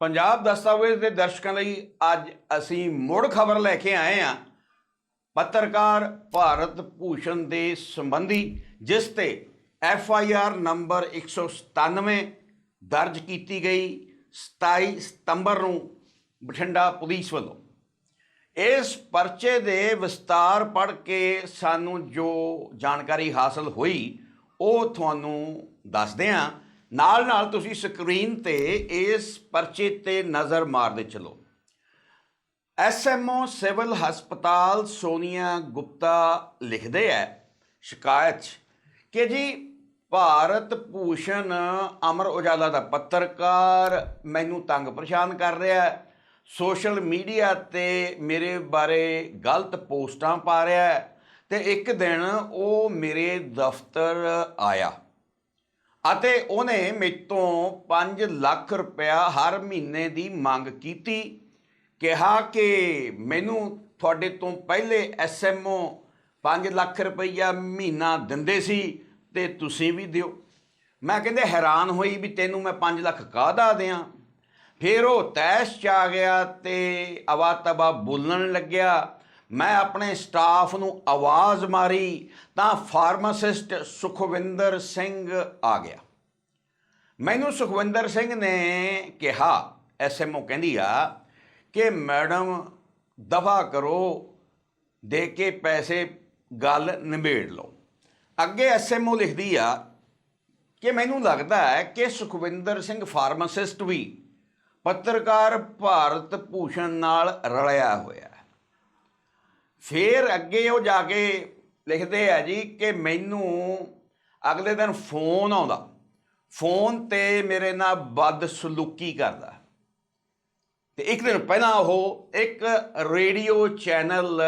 ਪੰਜਾਬ ਦਸਤਾਵੇਜ਼ ਦੇ ਦਰਸ਼ਕਾਂ ਲਈ ਅੱਜ ਅਸੀਂ ਮੁੜ ਖਬਰ ਲੈ ਕੇ ਆਏ ਹਾਂ। ਪੱਤਰਕਾਰ ਭਾਰਤ ਭੂਸ਼ਣ ਦੇ ਸੰਬੰਧੀ, ਜਿਸ ਤੇ ਐਫ ਆਈ ਆਰ ਨੰਬਰ 197 ਦਰਜ ਕੀਤੀ ਗਈ 27 ਸਤੰਬਰ ਨੂੰ ਬਠਿੰਡਾ ਪੁਲਿਸ ਵੱਲੋਂ। ਇਸ ਪਰਚੇ ਦੇ ਵਿਸਤਾਰ ਪੜ੍ਹ ਕੇ ਸਾਨੂੰ ਜੋ ਜਾਣਕਾਰੀ ਹਾਸਲ ਹੋਈ, ਉਹ ਤੁਹਾਨੂੰ ਦੱਸਦੇ ਹਾਂ। ਨਾਲ ਨਾਲ ਤੁਸੀਂ ਸਕਰੀਨ ਤੇ ਇਸ ਪਰਚੇ ਤੇ ਨਜ਼ਰ ਮਾਰਦੇ ਚਲੋ। ਐਸਐਮਓ ਸਿਵਲ ਹਸਪਤਾਲ ਸੋਨੀਆ ਗੁਪਤਾ ਲਿਖਦੇ ਹੈ ਸ਼ਿਕਾਇਤ 'ਚ ਕਿ ਜੀ ਭਾਰਤ ਭੂਸ਼ਣ ਅਮਰ ਉਜਾਲਾ ਦਾ ਪੱਤਰਕਾਰ ਮੈਨੂੰ ਤੰਗ ਪਰੇਸ਼ਾਨ ਕਰ ਰਿਹਾ ਹੈ ਸੋਸ਼ਲ ਮੀਡੀਆ ਤੇ ਮੇਰੇ ਬਾਰੇ ਗਲਤ ਪੋਸਟਾਂ ਪਾ ਰਿਹਾ ਹੈ ਤੇ ਇੱਕ ਦਿਨ ਉਹ ਮੇਰੇ ਦਫ਼ਤਰ ਆਇਆ। ਅਤੇ ਉਹਨੇ ਮੇਰੇ ਤੋਂ 5 ਲੱਖ ਰੁਪਇਆ ਹਰ ਮਹੀਨੇ ਦੀ ਮੰਗ ਕੀਤੀ, ਕਿਹਾ ਕਿ ਮੈਨੂੰ ਤੁਹਾਡੇ ਤੋਂ ਪਹਿਲੇ ਐਸਐਮਓ 5 ਲੱਖ ਰੁਪਈਆ ਮਹੀਨਾ ਦਿੰਦੇ ਸੀ ਤੇ ਤੁਸੀਂ ਵੀ ਦਿਓ। ਮੈਂ ਕਹਿੰਦੇ ਹੈਰਾਨ ਹੋਈ ਵੀ ਤੈਨੂੰ ਮੈਂ 5 ਲੱਖ ਕਾਹਦਾ ਦਿਆਂ। ਫਿਰ ਉਹ ਤੈਸ਼ ਚ ਆ ਗਿਆ ਤੇ ਅਵਾ ਤਬਾ ਬੋਲਣ ਲੱਗਿਆ, ਮੈਂ ਆਪਣੇ ਸਟਾਫ ਨੂੰ ਆਵਾਜ਼ ਮਾਰੀ ਤਾਂ ਫਾਰਮਾਸਿਸਟ ਸੁਖਵਿੰਦਰ ਸਿੰਘ ਆ ਗਿਆ। ਮੈਨੂੰ ਸੁਖਵਿੰਦਰ ਸਿੰਘ ਨੇ ਕਿਹਾ ਐਸਐਮਓ ਕਹਿੰਦੀ ਆ ਕਿ ਮੈਡਮ ਦਫਾ ਕਰੋ, ਦੇ ਕੇ ਪੈਸੇ, ਗੱਲ ਨਿਬੇੜ ਲਓ। ਅੱਗੇ ਐਸਐਮਓ ਲਿਖਦੀ ਆ ਕਿ ਮੈਨੂੰ ਲੱਗਦਾ ਹੈ ਕਿ ਸੁਖਵਿੰਦਰ ਸਿੰਘ ਫਾਰਮਾਸਿਸਟ ਵੀ ਪੱਤਰਕਾਰ ਭਾਰਤ ਭੂਸ਼ਣ ਨਾਲ ਰਲਿਆ ਹੋਇਆ ਹੈ। ਫਿਰ ਅੱਗੇ ਉਹ ਜਾ ਕੇ ਲਿਖਦੇ ਆ ਜੀ ਕਿ ਮੈਨੂੰ ਅਗਲੇ ਦਿਨ ਫੋਨ ਆਉਂਦਾ। ਫੋਨ ਤੇ ਮੇਰੇ ਨਾਲ ਬਦਸਲੂਕੀ ਕਰਦਾ। ਤੇ ਇੱਕ ਦਿਨ ਪਹਿਲਾਂ ਉਹ ਇੱਕ ਰੇਡੀਓ ਚੈਨਲ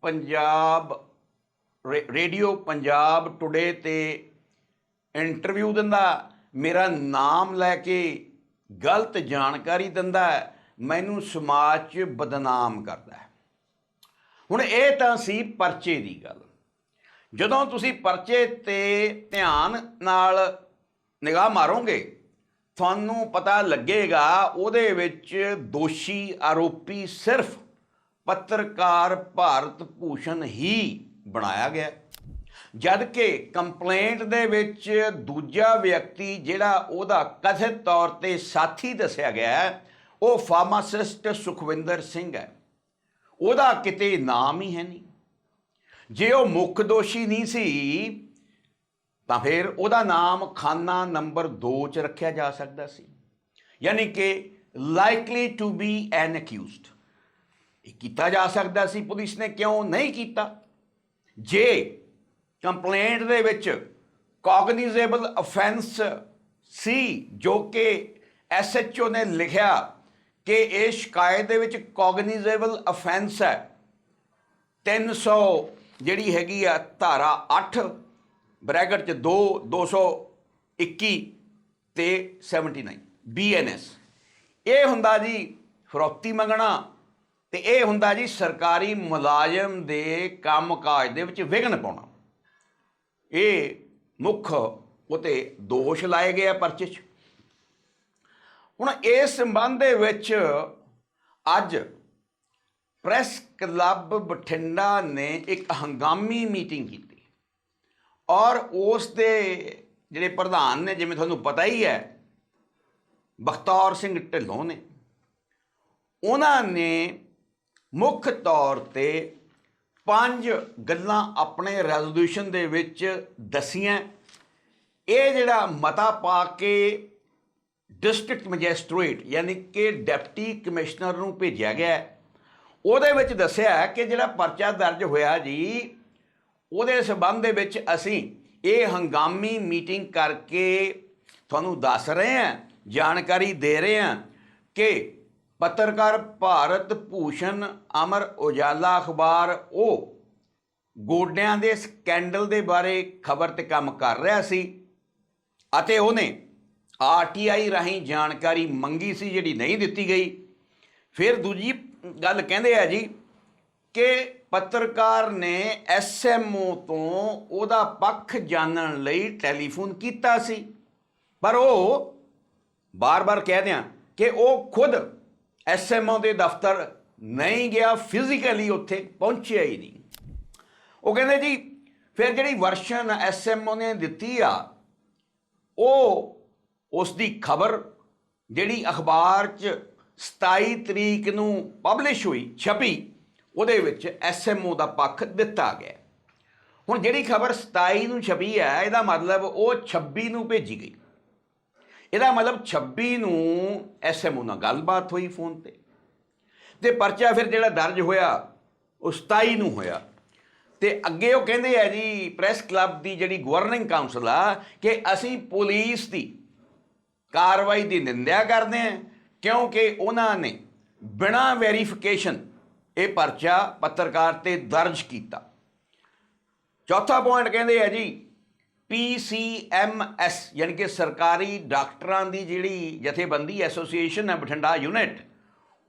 ਪੰਜਾਬ, ਰੇ- ਰੇਡੀਓ ਪੰਜਾਬ ਟੁਡੇ ਤੇ ਇੰਟਰਵਿਊ ਦਿੰਦਾ। ਮੇਰਾ ਨਾਮ ਲੈ ਕੇ ਗਲਤ ਜਾਣਕਾਰੀ ਦਿੰਦਾ। ਮੈਨੂੰ ਸਮਾਜ 'ਚ ਬਦਨਾਮ ਕਰਦਾ। ਹੁਣ ਇਹ ਤਾਂ ਸੀ ਪਰਚੇ ਦੀ ਗੱਲ। ਜਦੋਂ ਤੁਸੀਂ ਪਰਚੇ ਤੇ ਧਿਆਨ ਨਾਲ ਨਿਗਾਹ ਮਾਰੋਗੇ? ਤੁਹਾਨੂੰ ਪਤਾ ਲੱਗੇਗਾ ਉਹਦੇ ਵਿੱਚ ਦੋਸ਼ੀ ਆਰੋਪੀ ਸਿਰਫ ਪੱਤਰਕਾਰ ਭਾਰਤ ਭੂਸ਼ਣ ਹੀ ਬਣਾਇਆ ਗਿਆ। ਜਦ ਕਿ ਕੰਪਲੇਂਟ ਦੇ ਵਿੱਚ ਦੂਜਾ ਵਿਅਕਤੀ ਜਿਹੜਾ ਉਹਦਾ ਕਥਿਤ ਤੌਰ ਤੇ ਸਾਥੀ ਦੱਸਿਆ ਗਿਆ ਹੈ, ਉਹ ਫਾਰਮਾਸਿਸਟ ਸੁਖਵਿੰਦਰ ਸਿੰਘ ਹੈ। ਉਹਦਾ ਕਿਤੇ ਨਾਮ ਹੀ ਹੈ ਨਹੀਂ। ਜੇ ਉਹ ਮੁੱਖ ਦੋਸ਼ੀ ਨਹੀਂ ਸੀ ਤਾਂ ਫਿਰ ਉਹਦਾ ਨਾਮ ਖਾਨਾ ਨੰਬਰ 2 ਚ ਰੱਖਿਆ ਜਾ ਸਕਦਾ ਸੀ। ਯਾਨੀ ਕਿ likely to be an accused ਇਹ ਕੀਤਾ ਜਾ ਸਕਦਾ ਸੀ, ਪੁਲਿਸ ਨੇ ਕਿਉਂ ਨਹੀਂ ਕੀਤਾ? ਜੇ ਕੰਪਲੇਂਟ ਦੇ ਵਿੱਚ ਕੋਗਨੀਜ਼ੇਬਲ ਅਫੈਂਸ ਸੀ, ਜੋ ਕਿ ਐਸਐਚਓ ਨੇ ਲਿਖਿਆ ਕਿ ਇਹ ਸ਼ਿਕਾਇਤ ਦੇ ਵਿੱਚ ਕੋਗਨੀਜ਼ੇਬਲ ਅਫੈਂਸ ਹੈ 300 ਜਿਹੜੀ ਹੈਗੀ ਆ, ਧਾਰਾ 8 ਬ੍ਰੈਕਟ ਚ 2 221 ਤੇ 79 ਬੀਐਨਐਸ ਇਹ ਹੁੰਦਾ ਜੀ ਫਰੋਤੀ ਮੰਗਣਾ ਤੇ ਇਹ ਹੁੰਦਾ ਜੀ ਸਰਕਾਰੀ ਮੁਲਾਜ਼ਮ ਦੇ ਕੰਮਕਾਜ ਦੇ ਵਿੱਚ ਵਿਘਨ ਪਾਉਣਾ। ਇਹ ਮੁੱਖ ਉਤੇ ਦੋਸ਼ ਲਾਏ ਗਏ ਆ ਪਰਚੇ 'ਚ। ਹੁਣ ਇਸ ਸੰਬੰਧ ਦੇ ਵਿੱਚ ਅੱਜ ਪ੍ਰੈਸ ਕਲੱਬ ਬਠਿੰਡਾ ਨੇ ਇੱਕ ਹੰਗਾਮੀ ਮੀਟਿੰਗ ਕੀਤੀ। ਔਰ ਉਸ ਦੇ ਜਿਹੜੇ ਪ੍ਰਧਾਨ ਨੇ, ਜਿਵੇਂ ਤੁਹਾਨੂੰ ਪਤਾ ਹੀ ਹੈ, ਬਖਤੌਰ ਸਿੰਘ ਢਿੱਲੋਂ ਨੇ। ਉਹਨਾਂ ਨੇ ਮੁੱਖ ਤੌਰ ਤੇ ਪੰਜ ਗੱਲਾਂ ਆਪਣੇ ਰੈਜ਼ੋਲੂਸ਼ਨ ਦੇ ਵਿੱਚ ਦਸੀਆਂ। ਇਹ ਜਿਹੜਾ ਮਤਾ ਪਾ ਕੇ ਡਿਸਟ੍ਰਿਕਟ ਮੈਜਿਸਟ੍ਰੇਟ ਯਾਨੀ ਕਿ ਡਿਪਟੀ ਕਮਿਸ਼ਨਰ ਨੂੰ ਭੇਜਿਆ ਗਿਆ ਉਹਦੇ ਵਿੱਚ ਦੱਸਿਆ ਕਿ ਜਿਹੜਾ ਪਰਚਾ ਦਰਜ ਹੋਇਆ ਜੀ ਉਹਦੇ ਸਬੰਧ ਦੇ ਵਿੱਚ ਅਸੀਂ ਇਹ ਹੰਗਾਮੀ ਮੀਟਿੰਗ ਕਰਕੇ ਤੁਹਾਨੂੰ ਦੱਸ ਰਹੇ ਹਾਂ, ਜਾਣਕਾਰੀ ਦੇ ਰਹੇ ਹਾਂ ਕਿ ਪੱਤਰਕਾਰ ਭਾਰਤ ਭੂਸ਼ਣ ਅਮਰ ਉਜਾਲਾ ਅਖਬਾਰ, ਉਹ ਗੋਡਿਆਂ ਦੇ ਸਕੈਂਡਲ ਦੇ ਬਾਰੇ ਖਬਰ ਤੇ ਕੰਮ ਕਰ ਰਿਹਾ ਸੀ ਅਤੇ ਉਹਨੇ ਆਰਟੀਆਈ ਰਾਹੀਂ ਜਾਣਕਾਰੀ ਮੰਗੀ ਸੀ ਜਿਹੜੀ ਨਹੀਂ ਦਿੱਤੀ ਗਈ। ਫਿਰ ਦੂਜੀ ਗੱਲ ਕਹਿੰਦੇ ਆ ਜੀ ਕਿ ਪੱਤਰਕਾਰ ਨੇ ਐਸਐਮਓ ਤੋਂ ਉਹਦਾ ਪੱਖ ਜਾਣਨ ਲਈ ਟੈਲੀਫੋਨ ਕੀਤਾ ਸੀ। ਪਰ ਉਹ ਬਾਰ-ਬਾਰ ਕਹਿ ਦਿਆਂ ਕਿ ਉਹ ਖੁਦ ਐਸਐਮਓ ਦੇ ਦਫ਼ਤਰ ਨਹੀਂ ਗਿਆ ਫਿਜ਼ੀਕਲੀ ਉੱਥੇ ਪਹੁੰਚਿਆ ਹੀ ਨਹੀਂ। ਉਹ ਕਹਿੰਦੇ ਜੀ, ਫਿਰ ਜਿਹੜੀ ਵਰਸ਼ਨ ਐਸਐਮਓ ਨੇ ਦਿੱਤੀ ਆ, ਉਹ ਉਸ ਦੀ ਖਬਰ ਜਿਹੜੀ ਅਖਬਾਰ 'ਚ 27 ਤਰੀਕ ਨੂੰ ਪਬਲਿਸ਼ ਹੋਈ, ਛਪੀ। ਉਹਦੇ ਵਿੱਚ ਐਸਐਮਓ ਦਾ ਪੱਖ ਦਿੱਤਾ ਗਿਆ। ਹੁਣ ਜਿਹੜੀ ਖਬਰ 27 ਨੂੰ ਛਪੀ ਹੈ, ਇਹਦਾ ਮਤਲਬ ਉਹ 26 ਨੂੰ ਭੇਜੀ ਗਈ। ਇਹਦਾ ਮਤਲਬ 26 ਨੂੰ ਐਸਐਮਓ ਨਾਲ ਗੱਲਬਾਤ ਹੋਈ ਫੋਨ ਤੇ। ਤੇ ਪਰਚਾ ਫਿਰ ਜਿਹੜਾ ਦਰਜ ਹੋਇਆ, ਉਹ 27 ਨੂੰ ਹੋਇਆ। ਤੇ ਅੱਗੇ ਉਹ ਕਹਿੰਦੇ ਆ ਜੀ, ਪ੍ਰੈਸ ਕਲੱਬ ਦੀ ਜਿਹੜੀ ਗਵਰਨਿੰਗ ਕਾਉਂਸਲ ਆ, ਕਿ ਅਸੀਂ ਪੁਲਿਸ ਦੀ ਕਾਰਵਾਈ ਦੀ ਨਿੰਦਿਆ ਕਰਦੇ ਹਾਂ ਕਿਉਂਕਿ ਉਹਨਾਂ ਨੇ ਬਿਨਾਂ ਵੈਰੀਫਿਕੇਸ਼ਨ ਇਹ ਪਰਚਾ ਪੱਤਰਕਾਰ ਤੇ ਦਰਜ ਕੀਤਾ। ਚੌਥਾ ਪੁਆਇੰਟ ਕਹਿੰਦੇ ਆ ਜੀ PCMS ਯਾਨੀ ਕਿ ਸਰਕਾਰੀ ਡਾਕਟਰਾਂ ਦੀ ਜਿਹੜੀ ਜਥੇਬੰਦੀ ਐਸੋਸੀਏਸ਼ਨ ਹੈ, ਬਠਿੰਡਾ ਯੂਨਿਟ,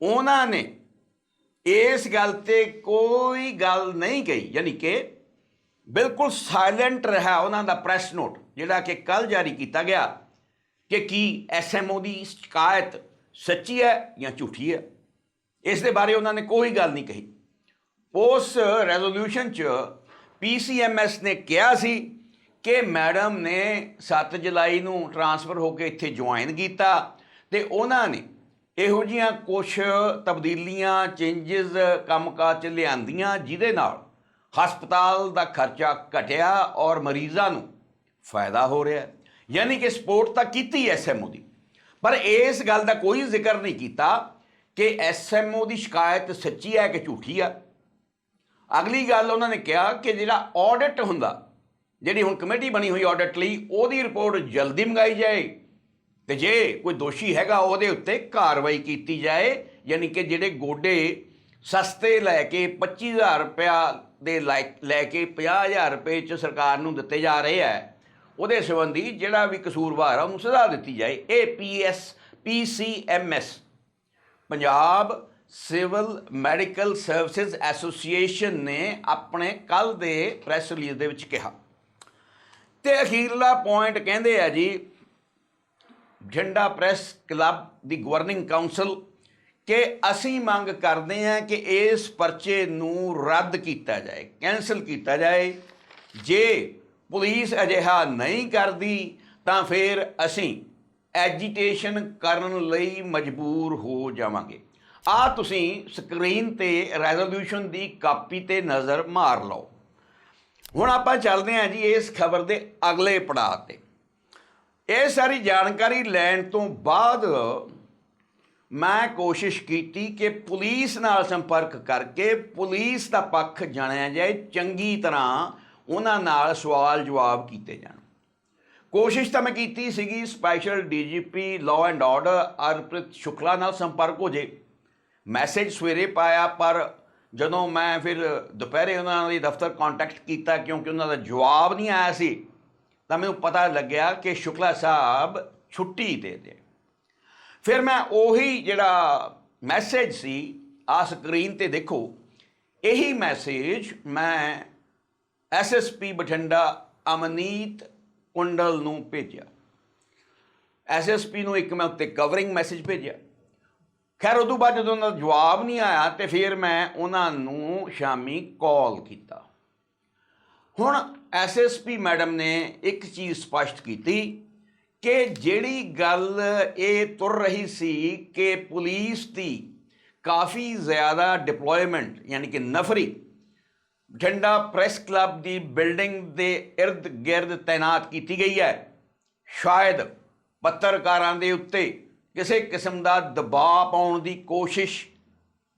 ਉਹਨਾਂ ਨੇ ਇਸ ਗੱਲ ਤੇ ਕੋਈ ਗੱਲ ਨਹੀਂ ਕਹੀ, ਯਾਨੀ ਕਿ ਬਿਲਕੁਲ ਸਾਇਲੈਂਟ ਰਿਹਾ ਉਹਨਾਂ ਦਾ ਪ੍ਰੈਸ ਨੋਟ ਜਿਹੜਾ ਕਿ ਕੱਲ ਜਾਰੀ ਕੀਤਾ ਗਿਆ ਕਿ ਕੀ ਐਸਐਮਓ ਦੀ ਸ਼ਿਕਾਇਤ ਸੱਚੀ ਹੈ ਜਾਂ ਝੂਠੀ ਹੈ। ਇਸ ਦੇ ਬਾਰੇ ਉਹਨਾਂ ਨੇ ਕੋਈ ਗੱਲ ਨਹੀਂ ਕਹੀ। ਉਸ ਰੈਜ਼ੋਲੂਸ਼ਨ 'ਚ ਪੀਸੀਐਮਐਸ ਨੇ ਕਿਹਾ ਸੀ ਕਿ ਮੈਡਮ ਨੇ 7 ਜੁਲਾਈ ਨੂੰ ਟਰਾਂਸਫਰ ਹੋ ਕੇ ਇੱਥੇ ਜੁਆਇਨ ਕੀਤਾ ਤੇ ਉਹਨਾਂ ਨੇ ਇਹੋ ਜੀਆਂ ਕੁਝ ਤਬਦੀਲੀਆਂ ਚੇਂਜਸ ਕੰਮਕਾਜ ਚ ਲਿਆਂਦੀਆਂ ਜਿਹਦੇ ਨਾਲ ਹਸਪਤਾਲ ਦਾ ਖਰਚਾ ਘਟਿਆ ਔਰ ਮਰੀਜ਼ਾਂ ਨੂੰ ਫਾਇਦਾ ਹੋ ਰਿਹਾ ਯਾਨੀ ਕਿ ਸਪੋਰਟ ਤਾਂ ਕੀਤੀ ਐਸਐਮਓ ਦੀ, ਪਰ ਇਸ ਗੱਲ ਦਾ ਕੋਈ ਜ਼ਿਕਰ ਨਹੀਂ ਕੀਤਾ ਕਿ ਐਸਐਮਓ ਦੀ ਸ਼ਿਕਾਇਤ ਸੱਚੀ ਹੈ ਕਿ ਝੂਠੀ ਆ ਅਗਲੀ ਗੱਲ ਉਹਨਾਂ ਨੇ ਕਿਹਾ ਕਿ ਜਿਹੜਾ ਆਡਿਟ ਹੁੰਦਾ, ਜਿਹੜੀ ਹੁਣ ਕਮੇਟੀ ਬਣੀ ਹੋਈ ਆਡਿਟ ਲਈ, ਉਹਦੀ ਰਿਪੋਰਟ ਜਲਦੀ ਮੰਗਾਈ ਜਾਏ। ਤੇ ਜੇ ਕੋਈ ਦੋਸ਼ੀ ਹੈਗਾ, ਉਹਦੇ ਉੱਤੇ ਕਾਰਵਾਈ ਕੀਤੀ ਜਾਏ, ਯਾਨੀ ਕਿ ਜਿਹੜੇ ਗੋਡੇ ਸਸਤੇ ਲੈ ਕੇ 25000 ਰੁਪਇਆ ਦੇ ਲੈ ਲੈ ਕੇ 50000 ਰੁਪਏ ਚ ਸਰਕਾਰ ਨੂੰ ਦਿੱਤੇ ਜਾ ਰਹੇ ਆ ਉਹਦੇ ਸੰਬੰਧੀ ਜਿਹੜਾ ਵੀ ਕਸੂਰਵਾਰ ਆ, ਉਹਨੂੰ ਸਜ਼ਾ ਦਿੱਤੀ ਜਾਏ। ਇਹ PS PCMS Punjab civil medical services association ਨੇ ਆਪਣੇ ਕੱਲ ਦੇ ਪ੍ਰੈਸ ਰਿਲੀਜ਼ ਦੇ ਵਿੱਚ ਕਿਹਾ। ਤੇ ਅਖੀਰਲਾ ਪੁਆਇੰਟ ਕਹਿੰਦੇ ਆ ਜੀ ਬਠਿੰਡਾ ਪ੍ਰੈਸ ਕਲੱਬ ਦੀ ਗਵਰਨਿੰਗ ਕਾਉਂਸਲ ਕਿ ਅਸੀਂ ਮੰਗ ਕਰਦੇ ਹਾਂ ਕਿ ਇਸ ਪਰਚੇ ਨੂੰ ਰੱਦ ਕੀਤਾ ਜਾਏ ਕੈਨਸਲ ਕੀਤਾ ਜਾਏ। ਜੇ ਪੁਲਿਸ ਅਜਿਹਾ ਨਹੀਂ ਕਰਦੀ ਤਾਂ ਫਿਰ ਅਸੀਂ ਐਜੀਟੇਸ਼ਨ ਕਰਨ ਲਈ ਮਜਬੂਰ ਹੋ ਜਾਵਾਂਗੇ। ਆ ਤੁਸੀਂ ਸਕਰੀਨ ਤੇ ਰੈਜ਼ੋਲੂਸ਼ਨ ਦੀ ਕਾਪੀ ਤੇ ਨਜ਼ਰ ਮਾਰ ਲਓ। ਹੁਣ ਆਪਾਂ ਚੱਲਦੇ ਹਾਂ ਜੀ ਇਸ ਖਬਰ ਦੇ ਅਗਲੇ ਪੜਾਅ ਤੇ। ਇਹ ਸਾਰੀ ਜਾਣਕਾਰੀ ਲੈਣ ਤੋਂ ਬਾਅਦ ਮੈਂ ਕੋਸ਼ਿਸ਼ ਕੀਤੀ ਕਿ ਪੁਲਿਸ ਨਾਲ ਸੰਪਰਕ ਕਰਕੇ ਪੁਲਿਸ ਦਾ ਪੱਖ ਜਾਣਿਆ ਜਾਏ, ਚੰਗੀ ਤਰ੍ਹਾਂ ਉਹਨਾਂ ਨਾਲ ਸਵਾਲ ਜਵਾਬ ਕੀਤੇ ਜਾਣ। ਕੋਸ਼ਿਸ਼ ਤਾਂ ਮੈਂ ਕੀਤੀ ਸੀਗੀ special DGP law and order Arpit Shukla ਨਾਲ ਸੰਪਰਕ ਹੋ ਜੇ। ਮੈਸੇਜ ਸਵੇਰੇ ਪਾਇਆ, ਪਰ ਜਦੋਂ ਮੈਂ ਫਿਰ ਦੁਪਹਿਰੇ ਉਹਨਾਂ ਦੇ ਦਫ਼ਤਰ ਕੰਟੈਕਟ ਕੀਤਾ ਕਿਉਂਕਿ ਉਹਨਾਂ ਦਾ ਜਵਾਬ ਨਹੀਂ ਆਇਆ ਸੀ, ਤਾਂ ਮੈਨੂੰ ਪਤਾ ਲੱਗਿਆ ਕਿ ਸ਼ੁਕਲਾ ਸਾਹਿਬ ਛੁੱਟੀ ਤੇ ਦੇ। ਫਿਰ ਮੈਂ ਉਹੀ ਜਿਹੜਾ ਮੈਸੇਜ ਸੀ, ਆ ਸਕਰੀਨ ਤੇ ਦੇਖੋ, ਇਹੀ ਮੈਸੇਜ ਮੈਂ ਐਸਐਸਪੀ ਬਠਿੰਡਾ ਅਮਨੀਤ ਕੁੰਡਲ ਨੂੰ ਭੇਜਿਆ। ਐਸਐਸਪੀ ਨੂੰ ਇੱਕ ਮੈਂ ਉੱਤੇ ਕਵਰਿੰਗ ਮੈਸੇਜ ਭੇਜਿਆ। ਖੈਰ, ਉਦੋਂ ਬਾਅਦ ਜਦੋਂ ਉਹਨਾਂ ਦਾ ਜਵਾਬ ਨਹੀਂ ਆਇਆ ਤੇ ਫਿਰ ਮੈਂ ਉਹਨਾਂ ਨੂੰ ਸ਼ਾਮੀ ਕਾਲ ਕੀਤਾ। ਹੁਣ ਐਸਐਸਪੀ ਮੈਡਮ ਨੇ ਇੱਕ ਚੀਜ਼ ਸਪਸ਼ਟ ਕੀਤੀ ਕਿ ਜਿਹੜੀ ਗੱਲ ਇਹ ਤੁਰ ਰਹੀ ਸੀ ਕਿ ਪੁਲਿਸ ਦੀ ਕਾਫੀ ਜ਼ਿਆਦਾ ਡਿਪਲੋਇਮੈਂਟ ਯਾਨੀ ਕਿ ਨਫਰੀ ਬਠਿੰਡਾ ਪ੍ਰੈਸ ਕਲੱਬ ਦੀ ਬਿਲਡਿੰਗ ਦੇ ਇਰਦ ਗਿਰਦ ਤਾਇਨਾਤ ਕੀਤੀ ਗਈ ਹੈ। ਸ਼ਾਇਦ ਪੱਤਰਕਾਰਾਂ ਦੇ ਉੱਤੇ ਕਿਸੇ ਕਿਸਮ ਦਾ ਦਬਾਅ ਪਾਉਣ ਦੀ ਕੋਸ਼ਿਸ਼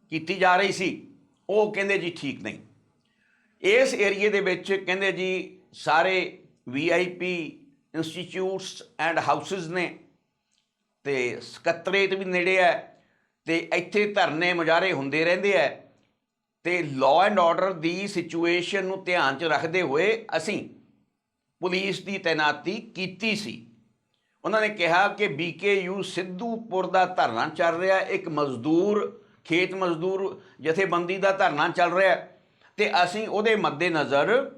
ਕੀਤੀ ਜਾ ਰਹੀ ਸੀ। ਉਹ ਕਹਿੰਦੇ ਜੀ ਠੀਕ ਨਹੀਂ। ਇਸ ਏਰੀਏ ਦੇ ਵਿੱਚ ਕਹਿੰਦੇ ਜੀ ਸਾਰੇ ਵੀਆਈਪੀ ਇੰਸਟੀਚਿਊਟਸ ਐਂਡ ਹਾਊਸਸ ਨੇ ਤੇ ਸਕੱਤਰੇਤ ਵੀ ਨੇੜੇ ਹੈ ਤੇ ਇੱਥੇ ਧਰਨੇ ਮੁਜ਼ਾਹਰੇ ਹੁੰਦੇ ਰਹਿੰਦੇ ਆ ਤੇ ਲਾਅ ਐਂਡ ਆਰਡਰ ਦੀ ਸਿਚੁਏਸ਼ਨ ਨੂੰ ਧਿਆਨ 'ਚ ਰੱਖਦੇ ਹੋਏ ਅਸੀਂ ਪੁਲਿਸ ਦੀ ਤਾਇਨਾਤੀ ਕੀਤੀ ਸੀ। ਉਹਨਾਂ ਨੇ ਕਿਹਾ ਕਿ ਬੀਕੇਯੂ ਸਿੱਧੂਪੁਰ ਦਾ ਧਰਨਾ ਚੱਲ ਰਿਹਾ, ਇੱਕ ਮਜ਼ਦੂਰ, ਖੇਤ ਮਜ਼ਦੂਰ ਜਥੇਬੰਦੀ ਦਾ ਧਰਨਾ ਚੱਲ ਰਿਹਾ ਤੇ ਅਸੀਂ ਉਹਦੇ ਮੱਦੇਨਜ਼ਰ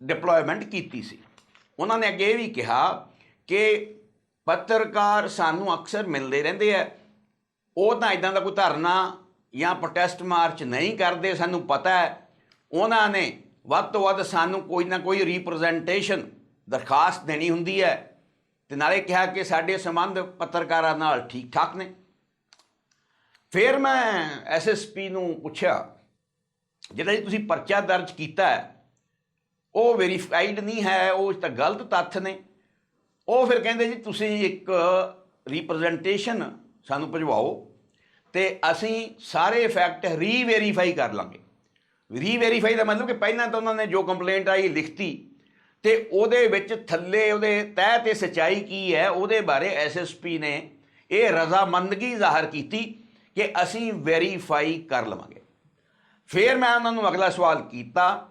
ਡਿਪਲੋਇਮੈਂਟ ਕੀਤੀ ਸੀ। ਉਹਨਾਂ ਨੇ ਅੱਗੇ ਇਹ ਵੀ ਕਿਹਾ ਕਿ ਪੱਤਰਕਾਰ ਸਾਨੂੰ ਅਕਸਰ ਮਿਲਦੇ ਰਹਿੰਦੇ ਆ, ਉਹ ਤਾਂ ਇਦਾਂ ਦਾ ਕੋਈ ਧਰਨਾ ਜਾਂ ਪ੍ਰੋਟੈਸਟ ਮਾਰਚ ਨਹੀਂ ਕਰਦੇ, ਸਾਨੂੰ ਪਤਾ ਹੈ, ਉਹਨਾਂ ਨੇ ਵੱਧ ਤੋਂ ਵੱਧ ਸਾਨੂੰ ਕੋਈ ਨਾ ਕੋਈ ਰਿਪਰੈਜ਼ੈਂਟੇਸ਼ਨ ਦਰਖਾਸਤ ਦੇਣੀ ਹੁੰਦੀ ਹੈ। ਤੇ ਨਾਲੇ ਕਿਹਾ ਕਿ ਸਾਡੇ ਸੰਬੰਧ ਪੱਤਰਕਾਰਾਂ ਨਾਲ ਠੀਕ ਠਾਕ ਨੇ। ਫਿਰ ਮੈਂ ਐਸਐਸਪੀ ਨੂੰ ਪੁੱਛਿਆ, ਜਿਹੜਾ ਜੀ ਤੁਸੀਂ ਪਰਚਾ ਦਰਜ ਕੀਤਾ ਹੈ, ਉਹ ਵੈਰੀਫਾਈਡ ਨਹੀਂ ਹੈ, ਉਹ ਤਾਂ ਗਲਤ ਤੱਥ ਨੇ। ਉਹ ਫਿਰ ਕਹਿੰਦੇ ਜੀ, ਤੁਸੀਂ ਇੱਕ ਰਿਪਰੈਜ਼ੈਂਟੇਸ਼ਨ ਸਾਨੂੰ ਭਜਵਾਓ। ਤੇ ਅਸੀਂ ਸਾਰੇ ਫੈਕਟ ਰੀਵੈਰੀਫਾਈ ਕਰ ਲਾਂਗੇ। ਰੀਵੈਰੀਫਾਈ ਦਾ ਮਤਲਬ ਕਿ ਪਹਿਲਾਂ ਤਾਂ ਉਹਨਾਂ ਨੇ ਜੋ ਕੰਪਲੇਂਟ ਆਈ, ਲਿਖਤੀ। ਤੇ ਉਹਦੇ ਵਿੱਚ ਥੱਲੇ ਉਹਦੇ ਤਹਿ ਤੇ ਸਚਾਈ ਕੀ ਹੈ, ਉਹਦੇ ਬਾਰੇ ਐਸਐਸਪੀ ਨੇ ਇਹ ਰਜ਼ਾਮੰਦਗੀ ਜ਼ਾਹਰ ਕੀਤੀ ਕਿ ਅਸੀਂ ਵੈਰੀਫਾਈ ਕਰ ਲਵਾਂਗੇ। ਫਿਰ ਮੈਂ ਉਹਨਾਂ ਨੂੰ ਅਗਲਾ ਸਵਾਲ ਕੀਤਾ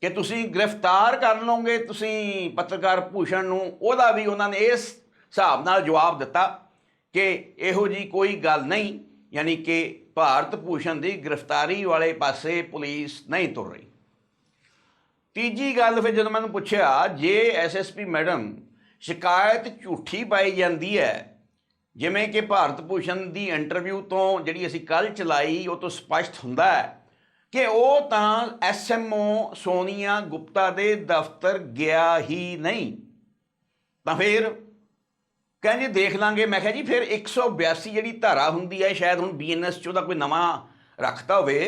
ਕਿ ਤੁਸੀਂ ਗ੍ਰਿਫਤਾਰ ਕਰ ਲਓਗੇ, ਤੁਸੀਂ ਪੱਤਰਕਾਰ ਭੂਸ਼ਣ ਨੂੰ, ਉਹਦਾ ਵੀ ਉਹਨਾਂ ਨੇ ਇਸ ਹਿਸਾਬ ਨਾਲ ਜਵਾਬ ਦਿੱਤਾ। ਕਿ ਇਹੋ ਜੀ ਕੋਈ ਗੱਲ ਨਹੀਂ, ਯਾਨੀ ਕਿ ਭਾਰਤ ਭੂਸ਼ਣ ਦੀ ਗ੍ਰਿਫਤਾਰੀ ਵਾਲੇ ਪਾਸੇ ਪੁਲਿਸ ਨਹੀਂ ਤੁਰ ਰਹੀ। ਤੀਜੀ ਗੱਲ ਫਿਰ ਜਦੋਂ ਮੈਨੂੰ ਪੁੱਛਿਆ, ਜੇ ਐਸਐਸਪੀ ਮੈਡਮ ਸ਼ਿਕਾਇਤ ਝੂਠੀ ਪਾਈ ਜਾਂਦੀ ਹੈ, ਜਿਵੇਂ ਕਿ ਭਾਰਤ ਭੂਸ਼ਣ ਦੀ ਇੰਟਰਵਿਊ ਤੋਂ ਜਿਹੜੀ ਅਸੀਂ ਕੱਲ ਚਲਾਈ, ਉਹ ਤੋਂ ਸਪਸ਼ਟ ਹੁੰਦਾ ਹੈ ਕਿ ਉਹ ਤਾਂ ਐਸਐਮਓ ਸੋਨੀਆ ਗੁਪਤਾ ਦੇ ਦਫ਼ਤਰ ਗਿਆ ਹੀ ਨਹੀਂ। ਤਾਂ ਫਿਰ ਕਹਿੰਦੇ ਦੇਖ ਲਾਂਗੇ ਮੈਂ ਕਿਹਾ ਜੀ ਫਿਰ 182 ਜਿਹੜੀ ਧਾਰਾ ਹੁੰਦੀ ਹੈ ਸ਼ਾਇਦ ਹੁਣ ਬੀਐਨਐਸ ਚ ਉਹਦਾ ਕੋਈ ਨਵਾਂ ਰੱਖਤਾ ਹੋਵੇ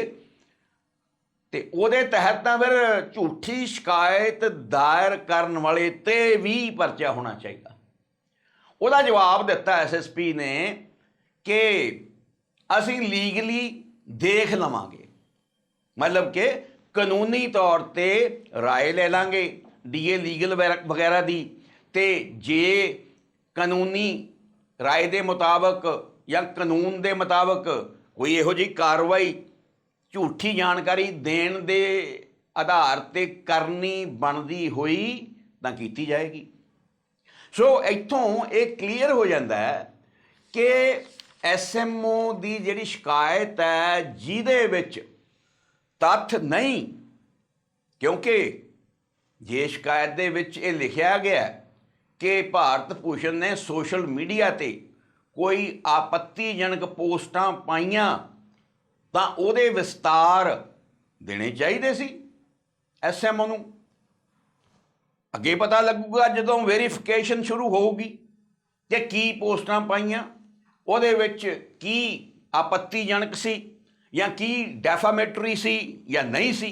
ਤੇ ਉਹਦੇ ਤਹਿਤ ਤਾਂ ਫਿਰ ਝੂਠੀ ਸ਼ਿਕਾਇਤ ਦਾਇਰ ਕਰਨ ਵਾਲੇ ਤੇ ਵੀ ਪਰਚਾ ਹੋਣਾ ਚਾਹੀਦਾ ਉਹਦਾ ਜਵਾਬ ਦਿੱਤਾ ਐਸਐਸਪੀ ਨੇ ਕਿ ਅਸੀਂ ਲੀਗਲੀ ਦੇਖ ਲਵਾਂਗੇ ਮਤਲਬ ਕਿ ਕਾਨੂੰਨੀ ਤੌਰ ਤੇ رائے ਲੈ ਲਾਂਗੇ ਡੀਏ ਲੀਗਲ ਵਗੈਰਾ ਦੀ ਤੇ ਜੇ ਕਾਨੂੰਨੀ ਰਾਏ ਦੇ ਮੁਤਾਬਕ ਜਾਂ ਕਾਨੂੰਨ ਦੇ ਮੁਤਾਬਕ ਕੋਈ ਇਹੋ ਜਿਹੀ ਕਾਰਵਾਈ ਝੂਠੀ ਜਾਣਕਾਰੀ ਦੇਣ ਦੇ ਆਧਾਰ ਤੇ ਕਰਨੀ ਬਣਦੀ ਹੋਈ ਤਾਂ ਕੀਤੀ ਜਾਏਗੀ। ਸੋ ਇੱਥੋਂ ਇਹ ਕਲੀਅਰ ਹੋ ਜਾਂਦਾ ਹੈ ਕਿ ਐਸਐਮਓ ਦੀ ਜਿਹੜੀ ਸ਼ਿਕਾਇਤ ਹੈ, ਜਿਹਦੇ ਵਿੱਚ ਤੱਥ ਨਹੀਂ, ਕਿਉਂਕਿ ਜੇ ਸ਼ਿਕਾਇਤ ਦੇ ਵਿੱਚ ਇਹ ਲਿਖਿਆ ਗਿਆ ਹੈ ਕਿ ਭਾਰਤ ਭੂਸ਼ਣ ਨੇ ਸੋਸ਼ਲ ਮੀਡੀਆ ਤੇ ਕੋਈ ਆਪੱਤੀਜਨਕ ਪੋਸਟਾਂ ਪਾਈਆਂ, ਤਾਂ ਉਹਦੇ ਵਿਸਤਾਰ ਦੇਣੇ ਚਾਹੀਦੇ ਸੀ ਐਸਐਮਓ ਨੂੰ। ਅੱਗੇ ਪਤਾ ਲੱਗੂਗਾ ਜਦੋਂ ਵੈਰੀਫਿਕੇਸ਼ਨ ਸ਼ੁਰੂ ਹੋਊਗੀ ਕਿ ਕੀ ਪੋਸਟਾਂ ਪਾਈਆਂ, ਉਹਦੇ ਵਿੱਚ ਕੀ ਆਪੱਤੀਜਨਕ ਸੀ ਜਾਂ ਕੀ ਡੈਫਾਮੇਟਰੀ ਸੀ ਜਾਂ ਨਹੀਂ ਸੀ,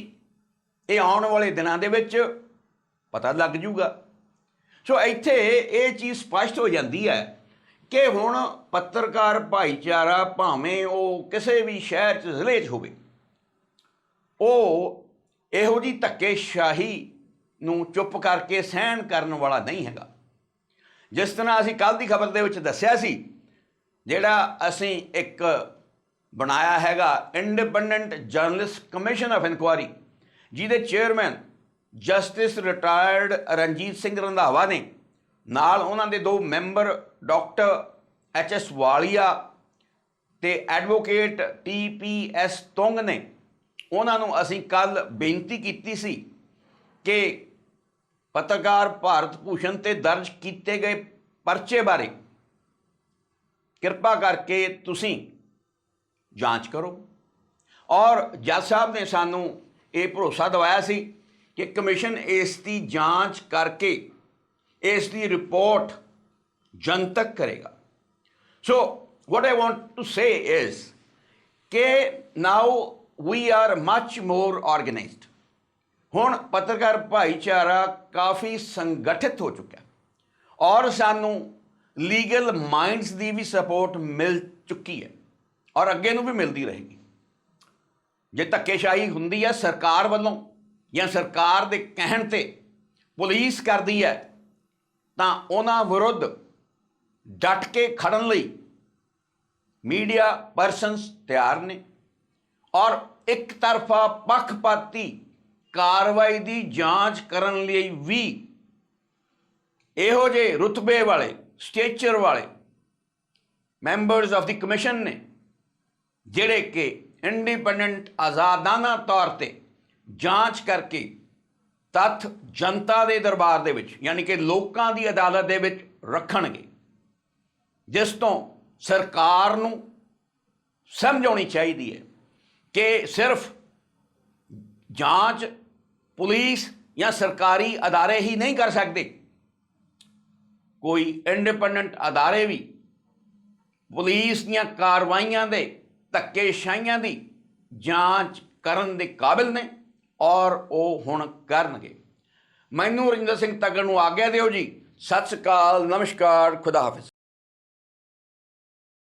ਇਹ ਆਉਣ ਵਾਲੇ ਦਿਨਾਂ ਦੇ ਵਿੱਚ ਪਤਾ ਲੱਗ ਜੂਗਾ। ਸੋ ਇੱਥੇ ਇਹ ਚੀਜ਼ ਸਪਸ਼ਟ ਹੋ ਜਾਂਦੀ ਹੈ ਕਿ ਹੁਣ ਪੱਤਰਕਾਰ ਭਾਈਚਾਰਾ ਭਾਵੇਂ ਉਹ ਕਿਸੇ ਵੀ ਸ਼ਹਿਰ 'ਚ, ਜ਼ਿਲ੍ਹੇ 'ਚ ਹੋਵੇ, ਉਹ ਇਹੋ ਜੀ ਧੱਕੇਸ਼ਾਹੀ ਨੂੰ ਚੁੱਪ ਕਰਕੇ ਸਹਿਣ ਕਰਨ ਵਾਲਾ ਨਹੀਂ ਹੈਗਾ। ਜਿਸ ਤਰ੍ਹਾਂ ਅਸੀਂ ਕੱਲ ਦੀ ਖਬਰ ਦੇ ਵਿੱਚ ਦੱਸਿਆ ਸੀ, ਜਿਹੜਾ ਅਸੀਂ ਇੱਕ ਬਣਾਇਆ ਹੈਗਾ independent journalist commission of inquiry ਜਿਹਦੇ chairman justice retired Ranjit Singh Randhawa ਨੇ ਨਾਲ ਉਹਨਾਂ ਦੇ ਦੋ member doctor H S Walia ਤੇ advocate T P S Tung ਨੇ। ਉਹਨਾਂ ਨੂੰ ਅਸੀਂ ਕੱਲ ਬੇਨਤੀ ਕੀਤੀ ਸੀ ਕਿ ਪੱਤਰਕਾਰ ਭਾਰਤ ਭੂਸ਼ਣ ਤੇ ਦਰਜ ਕੀਤੇ ਗਏ ਪਰਚੇ ਬਾਰੇ ਕਿਰਪਾ ਕਰਕੇ ਤੁਸੀਂ ਜਾਂਚ ਕਰੋ। ਔਰ ਜੱਜ ਸਾਹਿਬ ਨੇ ਸਾਨੂੰ ਇਹ ਭਰੋਸਾ ਦਿਵਾਇਆ ਸੀ ਕਿ ਕਮਿਸ਼ਨ ਇਸ ਦੀ ਜਾਂਚ ਕਰਕੇ ਇਸ ਦੀ ਰਿਪੋਰਟ ਜਨਤਕ ਕਰੇਗਾ। ਸੋ what i want to say is ਕਿ now we are much more organized. ਹੁਣ ਪੱਤਰਕਾਰ ਭਾਈਚਾਰਾ ਕਾਫੀ ਸੰਗਠਿਤ ਹੋ ਚੁੱਕਿਆ ਔਰ ਸਾਨੂੰ ਲੀਗਲ ਮਾਈਂਡਸ ਦੀ ਵੀ ਸਪੋਰਟ ਮਿਲ ਚੁੱਕੀ ਹੈ ਔਰ ਅੱਗੇ ਨੂੰ ਵੀ ਮਿਲਦੀ ਰਹੇਗੀ। ਜੇ ਧੱਕੇਸ਼ਾਹੀ ਹੁੰਦੀ ਹੈ ਸਰਕਾਰ ਵੱਲੋਂ ਜਾਂ ਸਰਕਾਰ ਦੇ ਕਹਿਣ ਤੇ ਪੁਲਿਸ ਕਰਦੀ ਹੈ, ਤਾਂ ਉਹਨਾਂ ਵਿਰੁੱਧ ਡਟ ਕੇ ਖੜਨ ਲਈ ਮੀਡੀਆ ਪਰਸਨਸ ਤਿਆਰ ਨੇ ਔਰ ਇੱਕ ਤਰਫਾ ਪੱਖਪਾਤੀ ਕਾਰਵਾਈ ਦੀ ਜਾਂਚ ਕਰਨ ਲਈ ਵੀ ਇਹੋ ਜਿਹੇ ਰੁਤਬੇ ਵਾਲੇ ਸਟੇਚਰ ਵਾਲੇ ਮੈਂਬਰਸ ਆਫ ਦੀ ਕਮਿਸ਼ਨ ਨੇ, ਜਿਹੜੇ ਕਿ ਇੰਡੀਪੈਂਡੈਂਟ ਆਜ਼ਾਦਾਨਾ ਤੌਰ ਤੇ ਜਾਂਚ ਕਰਕੇ ਤੱਥ ਜਨਤਾ ਦੇ ਦਰਬਾਰ ਦੇ ਵਿੱਚ, ਯਾਨੀ ਕਿ ਲੋਕਾਂ ਦੀ ਅਦਾਲਤ ਦੇ ਵਿੱਚ ਰੱਖਣਗੇ। ਜਿਸ ਤੋਂ ਸਰਕਾਰ ਨੂੰ ਸਮਝਾਉਣੀ ਚਾਹੀਦੀ ਹੈ ਕਿ ਸਿਰਫ ਜਾਂਚ ਪੁਲਿਸ ਜਾਂ ਸਰਕਾਰੀ ਅਦਾਰੇ ਹੀ ਨਹੀਂ ਕਰ ਸਕਦੇ। ਕੋਈ ਇੰਡੀਪੈਂਡੈਂਟ ਅਦਾਰੇ ਵੀ ਪੁਲਿਸ ਦੀਆਂ ਕਾਰਵਾਈਆਂ ਦੇ ਧੱਕੇਸ਼ਾਹੀਆਂ ਦੀ ਜਾਂਚ ਕਰਨ ਦੇ ਕਾਬਿਲ ਨੇ। ਔਰ ਉਹ ਹੁਣ ਕਰਨਗੇ। ਮੈਨੂੰ ਰਜਿੰਦਰ ਸਿੰਘ ਤਗੜ ਨੂੰ ਆਗਿਆ ਦਿਓ ਜੀ। ਸਤਿ ਸ੍ਰੀ ਅਕਾਲ, ਨਮਸਕਾਰ, ਖੁਦਾ ਹਾਫਿਜ਼।